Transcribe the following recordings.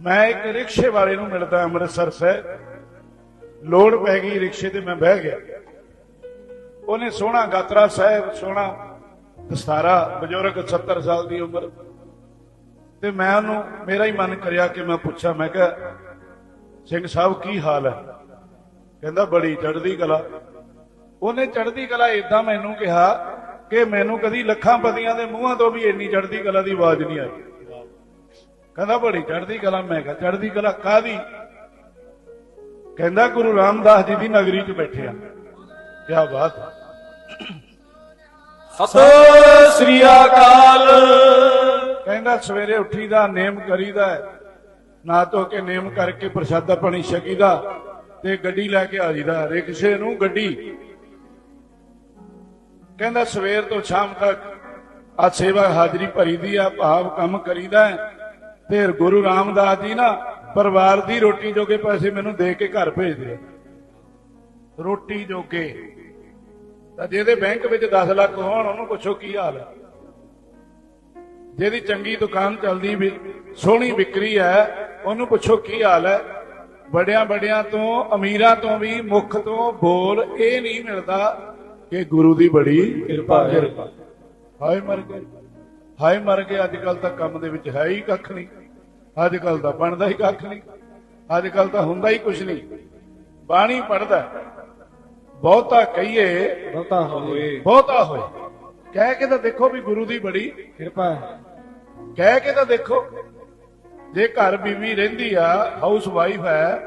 ਮੈਂ ਇੱਕ ਰਿਕਸ਼ੇ ਵਾਲੇ ਨੂੰ ਮਿਲਦਾ ਅੰਮ੍ਰਿਤਸਰ ਸਾਹਿਬ। ਲੋੜ ਪੈ ਗਈ ਰਿਕਸ਼ੇ ਤੇ ਮੈਂ ਬਹਿ ਗਿਆ। ਉਹਨੇ ਸੋਹਣਾ ਗਾਤਰਾ ਸਾਹਿਬ, ਸੋਹਣਾ ਦਸਤਾਰਾ, ਬਜ਼ੁਰਗ 70 ਸਾਲ ਦੀ ਉਮਰ। ਤੇ ਮੈਂ ਉਹਨੂੰ, ਮੇਰਾ ਹੀ ਮਨ ਕਰਿਆ ਕਿ ਮੈਂ ਪੁੱਛਾਂ, ਮੈਂ ਕਿਹਾ, ਸਿੰਘ ਸਾਹਿਬ, ਕੀ ਹਾਲ ਹੈ? ਕਹਿੰਦਾ, ਬੜੀ ਚੜ੍ਹਦੀ ਕਲਾ। ਉਹਨੇ ਚੜ੍ਹਦੀ ਕਲਾ ਇਦਾਂ ਮੈਨੂੰ ਕਿਹਾ ਕਿ ਮੈਨੂੰ ਕਦੀ ਲੱਖਾਂ ਪਤੀਆਂ ਦੇ ਮੂੰਹਾਂ ਤੋਂ ਵੀ ਇੰਨੀ ਚੜ੍ਹਦੀ ਕਲਾ ਦੀ ਆਵਾਜ਼ ਨਹੀਂ ਆਈ। ਕਹਿੰਦਾ ਬੜੀ ਚੜ੍ਹਦੀ ਕਲਾ ਮੈਂ ਕਿਹਾ ਚੜ੍ਹਦੀ ਕਲਾ ਕਾਦੀ ਕਹਿੰਦਾ ਗੁਰੂ ਰਾਮਦਾਸ ਜੀ ਦੀ ਨਗਰੀ 'ਚ ਬੈਠੇ ਆ। ਕੀ ਬਾਤ। ਸਤਿ ਸ੍ਰੀ ਅਕਾਲ। ਕਹਿੰਦਾ ਸਵੇਰੇ ਉੱਠੀਦਾ ਨੇਮ ਕਰੀਦਾ। ਨਾ ਧੋ ਕੇ ਨੇਮ ਕਰਕੇ ਪ੍ਰਸ਼ਾਦਾ ਪਾਣੀ ਛਕੀਦਾ ਤੇ ਗੱਡੀ ਲੈ ਕੇ ਆ ਜੀਦਾ ਰਿਕਸ਼ੇ ਨੂੰ ਗੱਡੀ। ਕਹਿੰਦਾ ਸਵੇਰ ਤੋਂ ਸ਼ਾਮ ਤੱਕ ਆ ਸੇਵਾ ਹਾਜ਼ਰੀ ਭਰੀਦੀ ਆ ਭਾਵ ਕੰਮ ਕਰੀਦਾ ਹੈ। ਫਿਰ ਗੁਰੂ ਰਾਮਦਾਸ ਜੀ ਨਾ ਪਰਿਵਾਰ ਦੀ ਰੋਟੀ ਜੋਗੇ ਪੈਸੇ ਮੈਨੂੰ ਦੇ ਕੇ ਘਰ ਭੇਜਦੇ ਆ ਰੋਟੀ ਜੋਗੇ? ਤਾਂ ਜਿਹਦੇ ਬੈਂਕ ਵਿੱਚ 10 ਲੱਖ ਹੋਣ, ਉਹਨੂੰ ਪੁੱਛੋ ਕੀ ਹਾਲ ਹੈ। ਜਿਹਦੀ ਚੰਗੀ ਦੁਕਾਨ ਚੱਲਦੀ ਵੀ, ਸੋਹਣੀ ਵਿਕਰੀ ਹੈ, ਉਹਨੂੰ ਪੁੱਛੋ ਕੀ ਹਾਲ ਹੈ। ਬੜਿਆਂ ਬੜਿਆਂ ਤੋਂ, ਅਮੀਰਾਂ ਤੋਂ ਵੀ, ਮੁੱਖ ਤੋਂ ਬੋਲ ਇਹ ਨਹੀਂ ਮਿਲਦਾ ਕਿ ਗੁਰੂ ਦੀ ਬੜੀ ਕਿਰਪਾ ਹੈ। ਹਾਏ ਮਰ ਗਏ। ਹਾਏ ਮਰ ਗਏ ਅੱਜ ਕੱਲ ਤਾਂ ਕੰਮ ਦੇ ਵਿੱਚ ਹੈ ਹੀ ਕੱਖ ਨਹੀਂ। ਅੱਜ ਕੱਲ ਤਾਂ ਬਣਦਾ ਹੀ ਕੱਖ ਨਹੀਂ। ਅੱਜ ਕੱਲ ਤਾਂ ਹੁੰਦਾ ਹੀ ਕੁਝ ਨਹੀਂ। ਬਾਣੀ ਪੜਦਾ ਬਹੁਤਾ ਕਹੀਏ ਬਹੁਤਾ ਹੋਵੇ। ਬਹੁਤਾ ਹੋਏ ਕਹਿ ਕੇ ਤਾਂ ਦੇਖੋ ਵੀ ਗੁਰੂ ਦੀ ਬੜੀ ਕਿਰਪਾ ਹੈ। ਕਹਿ ਕੇ ਤਾਂ ਦੇਖੋ ਜੇ ਘਰ ਬੀਵੀ ਰਹਿੰਦੀ ਆ ਹਾਊਸ ਵਾਈਫ ਹੈ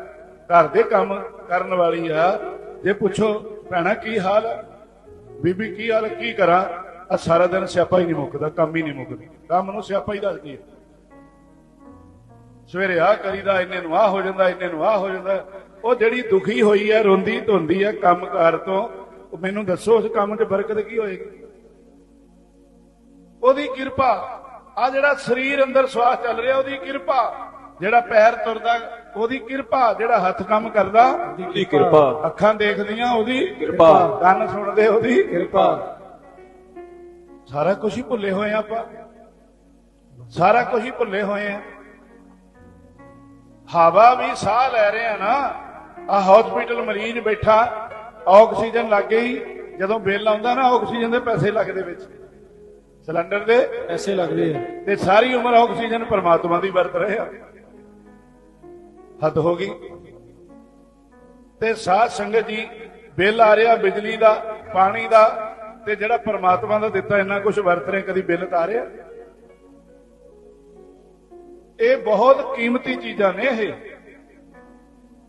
ਘਰ ਦੇ ਕੰਮ ਕਰਨ ਵਾਲੀ ਆ ਜੇ ਪੁੱਛੋ ਭੈਣਾ ਕੀ ਹਾਲ ਬੀਬੀ ਕੀ ਹਾਲ? ਕੀ ਕਰਾਂ? ਆ ਸਾਰਾ ਦਿਨ ਸਿਆਪਾ ਹੀ ਨਹੀਂ ਮੁੱਕਦਾ ਕੰਮ ਹੀ ਨਹੀਂ ਮੁੱਕਦਾ। ਕੰਮ ਨੂੰ ਸਿਆਪਾ ਹੀ ਦੱਸਦੀ ਹੈ ਸਵੇਰੇ ਆ ਕਰੀਦਾ ਇੰਨੇ ਨੂੰ ਆ ਹੋ ਜਾਂਦਾ ਇੰਨੇ ਨੂੰ ਆ ਹੋ ਜਾਂਦਾ। ਉਹ ਜਿਹੜੀ ਦੁਖੀ ਹੋਈ ਹੈ ਰੋਂਦੀ ਧੁੰਦੀ ਹੈ ਕੰਮਕਾਰ ਤੋਂ ਉਹ ਮੈਨੂੰ ਦੱਸੋ ਉਸ ਕੰਮ 'ਚ ਬਰਕਤ ਕੀ ਹੋਏਗੀ? ਉਹਦੀ ਕਿਰਪਾ ਆ ਜਿਹੜਾ ਸਰੀਰ ਅੰਦਰ ਸਵਾਸ ਚੱਲ ਰਿਹਾ ਉਹਦੀ ਕਿਰਪਾ ਜਿਹੜਾ ਪੈਰ ਤੁਰਦਾ ਉਹਦੀ ਕਿਰਪਾ ਜਿਹੜਾ ਹੱਥ ਕੰਮ ਕਰਦਾ ਦੀ ਕਿਰਪਾ। ਅੱਖਾਂ ਦੇਖਦੀਆਂ ਉਹਦੀ ਕਿਰਪਾ। ਕੰਨ ਸੁਣਦੇ ਉਹਦੀ ਕਿਰਪਾ। ਸਾਰਾ ਕੁਝ ਹੀ ਭੁੱਲੇ ਹੋਏ ਆ ਆਪਾਂ। ਸਾਰਾ ਕੁਝ ਹੀ ਭੁੱਲੇ ਹੋਏ ਆ। ਹਵਾ ਵੀ ਸਾਹ ਲੈ ਰਹੇ ਆ ਨਾ ਆ ਹਸਪੀਟਲ ਮਰੀਜ਼ ਬੈਠਾ ਆਕਸੀਜਨ ਲੱਗ ਗਈ ਜਦੋਂ ਬਿੱਲ ਆਉਂਦਾ ਨਾ ਆਕਸੀਜਨ ਦੇ ਪੈਸੇ ਲੱਗਦੇ ਵਿੱਚ। ਸਿਲੰਡਰ ਦੇ ਐਸੇ ਲੱਗਦੇ ਆ। ਤੇ ਸਾਰੀ ਉਮਰ ਆਕਸੀਜਨ ਪਰਮਾਤਮਾ ਦੀ ਵਰਤ ਰਹੇ ਆ। ਹੱਦ ਹੋ ਗਈ। ਤੇ ਸਾਧ ਸੰਗਤ ਜੀ ਬਿੱਲ ਆ ਰਿਹਾ ਬਿਜਲੀ ਦਾ ਪਾਣੀ ਦਾ ਤੇ ਜਿਹੜਾ ਪਰਮਾਤਮਾ ਦਾ ਦਿੱਤਾ ਇੰਨਾ ਕੁਝ ਵਰਤ ਰਹੇ ਕਦੀ ਬਿੱਲ ਤਾਂ ਆ ਰਿਹਾ ਇਹ ਬਹੁਤ ਕੀਮਤੀ ਚੀਜ਼ਾਂ ਨੇ ਇਹ।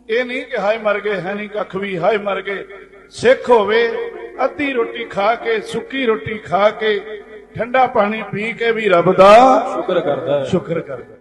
ਇਹ ਨਹੀਂ ਕਿ ਹਾਏ ਮਰ ਗਏ ਹੈ ਨਹੀਂ ਕੱਖ ਵੀ ਹਾਏ ਮਰ ਗਏ। ਸਿੱਖ ਹੋਵੇ ਅੱਧੀ ਰੋਟੀ ਖਾ ਕੇ ਸੁੱਕੀ ਰੋਟੀ ਖਾ ਕੇ ਠੰਡਾ ਪਾਣੀ ਪੀ ਕੇ ਵੀ ਰੱਬ ਦਾ ਸ਼ੁਕਰ ਕਰਦਾ ਹੈ। ਸ਼ੁਕਰ ਕਰਦਾ